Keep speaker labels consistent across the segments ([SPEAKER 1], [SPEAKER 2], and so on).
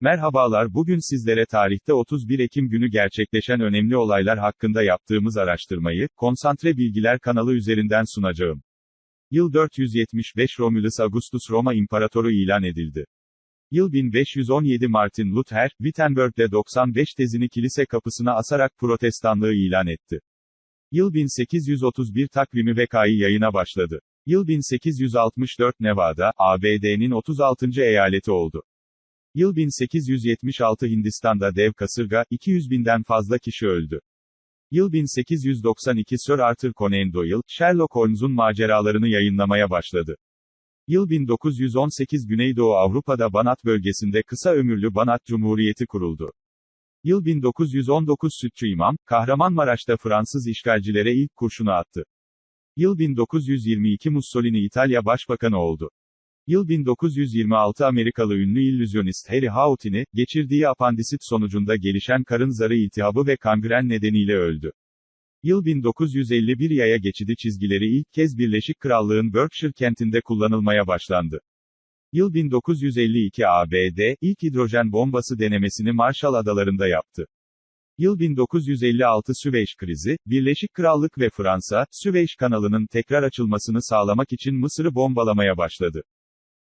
[SPEAKER 1] Merhabalar bugün sizlere tarihte 31 Ekim günü gerçekleşen önemli olaylar hakkında yaptığımız araştırmayı, Konsantre Bilgiler kanalı üzerinden sunacağım. Yıl 475 Romulus Augustus Roma İmparatoru ilan edildi. Yıl 1517 Martin Luther, Wittenberg'de 95 tezini kilise kapısına asarak protestanlığı ilan etti. Yıl 1831 takvimi vekayı yayına başladı. Yıl 1864 Nevada, ABD'nin 36. eyaleti oldu. Yıl 1876 Hindistan'da dev kasırga, 200 binden fazla kişi öldü. Yıl 1892 Sir Arthur Conan Doyle, Sherlock Holmes'un maceralarını yayınlamaya başladı. Yıl 1918 Güneydoğu Avrupa'da Banat bölgesinde kısa ömürlü Banat Cumhuriyeti kuruldu. Yıl 1919 Sütçü İmam, Kahramanmaraş'ta Fransız işgalcilere ilk kurşunu attı. Yıl 1922 Mussolini İtalya Başbakanı oldu. Yıl 1926 Amerikalı ünlü illüzyonist Harry Houdini, geçirdiği apandisit sonucunda gelişen karın zarı iltihabı ve kangren nedeniyle öldü. Yıl 1951 yaya geçidi çizgileri ilk kez Birleşik Krallığın Berkshire kentinde kullanılmaya başlandı. Yıl 1952 ABD, ilk hidrojen bombası denemesini Marshall Adalarında yaptı. Yıl 1956 Süveyş krizi, Birleşik Krallık ve Fransa, Süveyş kanalının tekrar açılmasını sağlamak için Mısır'ı bombalamaya başladı.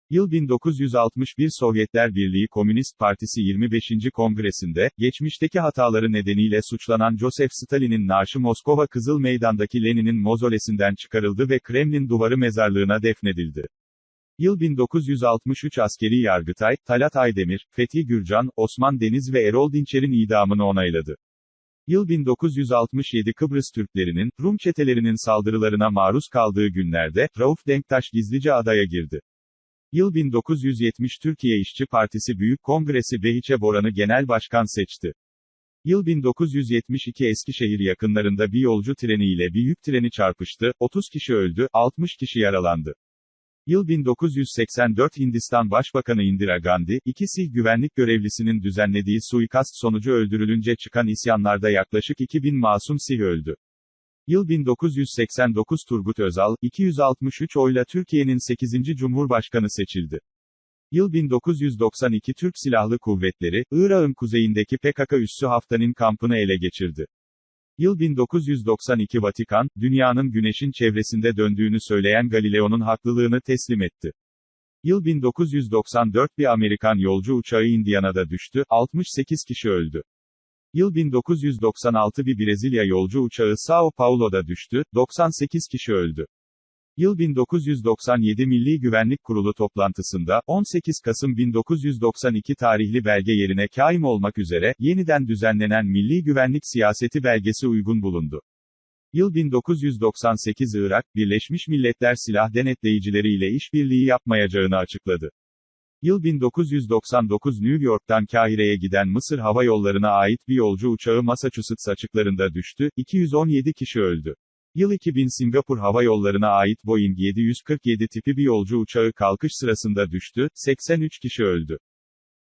[SPEAKER 1] Yıl 1961 Sovyetler Birliği Komünist Partisi 25. Kongresinde, geçmişteki hataları nedeniyle suçlanan Joseph Stalin'in naaşı Moskova Kızıl Meydan'daki Lenin'in mozolesinden çıkarıldı ve Kremlin duvarı mezarlığına defnedildi. Yıl 1963 Askeri Yargıtay, Talat Aydemir, Fethi Gürcan, Osman Deniz ve Erol Dinçer'in idamını onayladı. Yıl 1967 Kıbrıs Türklerinin, Rum çetelerinin saldırılarına maruz kaldığı günlerde, Rauf Denktaş gizlice adaya girdi. Yıl 1970 Türkiye İşçi Partisi Büyük Kongresi Behiçe Boran'ı genel başkan seçti. Yıl 1972 Eskişehir yakınlarında bir yolcu treni ile bir yük treni çarpıştı, 30 kişi öldü, 60 kişi yaralandı. Yıl 1984 Hindistan Başbakanı Indira Gandhi, iki SİH güvenlik görevlisinin düzenlediği suikast sonucu öldürülünce çıkan isyanlarda yaklaşık 2000 masum SİH öldü. Yıl 1989 Turgut Özal, 263 oyla Türkiye'nin 8. Cumhurbaşkanı seçildi. Yıl 1992 Türk Silahlı Kuvvetleri, Irak'ın kuzeyindeki PKK üssü Haftan'ın kampını ele geçirdi. Yıl 1992 Vatikan, dünyanın güneşin çevresinde döndüğünü söyleyen Galileo'nun haklılığını teslim etti. Yıl 1994 bir Amerikan yolcu uçağı Indiana'da düştü, 68 kişi öldü. Yıl 1996 bir Brezilya yolcu uçağı Sao Paulo'da düştü, 98 kişi öldü. Yıl 1997 Milli Güvenlik Kurulu toplantısında, 18 Kasım 1992 tarihli belge yerine kaim olmak üzere, yeniden düzenlenen Milli Güvenlik Siyaseti belgesi uygun bulundu. Yıl 1998 Irak, Birleşmiş Milletler Silah Denetleyicileri ile işbirliği yapmayacağını açıkladı. Yıl 1999 New York'tan Kahire'ye giden Mısır Hava Yolları'na ait bir yolcu uçağı Massachusetts açıklarında düştü, 217 kişi öldü. Yıl 2000 Singapur Hava Yolları'na ait Boeing 747 tipi bir yolcu uçağı kalkış sırasında düştü, 83 kişi öldü.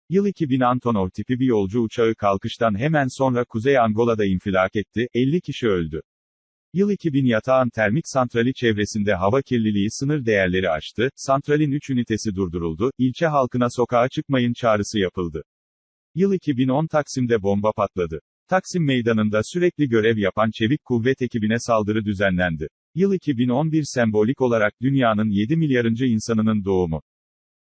[SPEAKER 1] Yıl 2000 Antonov tipi bir yolcu uçağı kalkıştan hemen sonra Kuzey Angola'da infilak etti, 50 kişi öldü. Yıl 2000 Yatağan Termik Santrali çevresinde hava kirliliği sınır değerleri aştı, santralin 3 ünitesi durduruldu, ilçe halkına sokağa çıkmayın çağrısı yapıldı. Yıl 2010 Taksim'de bomba patladı. Taksim Meydanı'nda sürekli görev yapan Çevik Kuvvet ekibine saldırı düzenlendi. Yıl 2011 sembolik olarak dünyanın 7 milyarıncı insanının doğumu.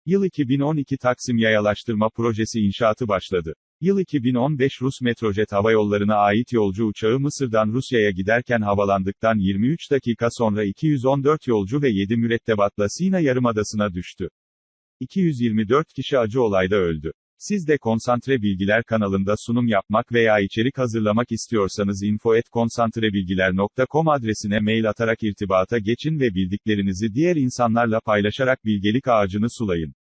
[SPEAKER 1] Yıl 2012 Taksim Yayalaştırma Projesi inşaatı başladı. Yıl 2015 Rus Metrojet Havayolları'na ait yolcu uçağı Mısır'dan Rusya'ya giderken havalandıktan 23 dakika sonra 214 yolcu ve 7 mürettebatla Sina Yarımadası'na düştü. 224 kişi acı olayda öldü. Siz de Konsantre Bilgiler kanalında sunum yapmak veya içerik hazırlamak istiyorsanız info@konsantrebilgiler.com adresine mail atarak irtibata geçin ve bildiklerinizi diğer insanlarla paylaşarak bilgelik ağacını sulayın.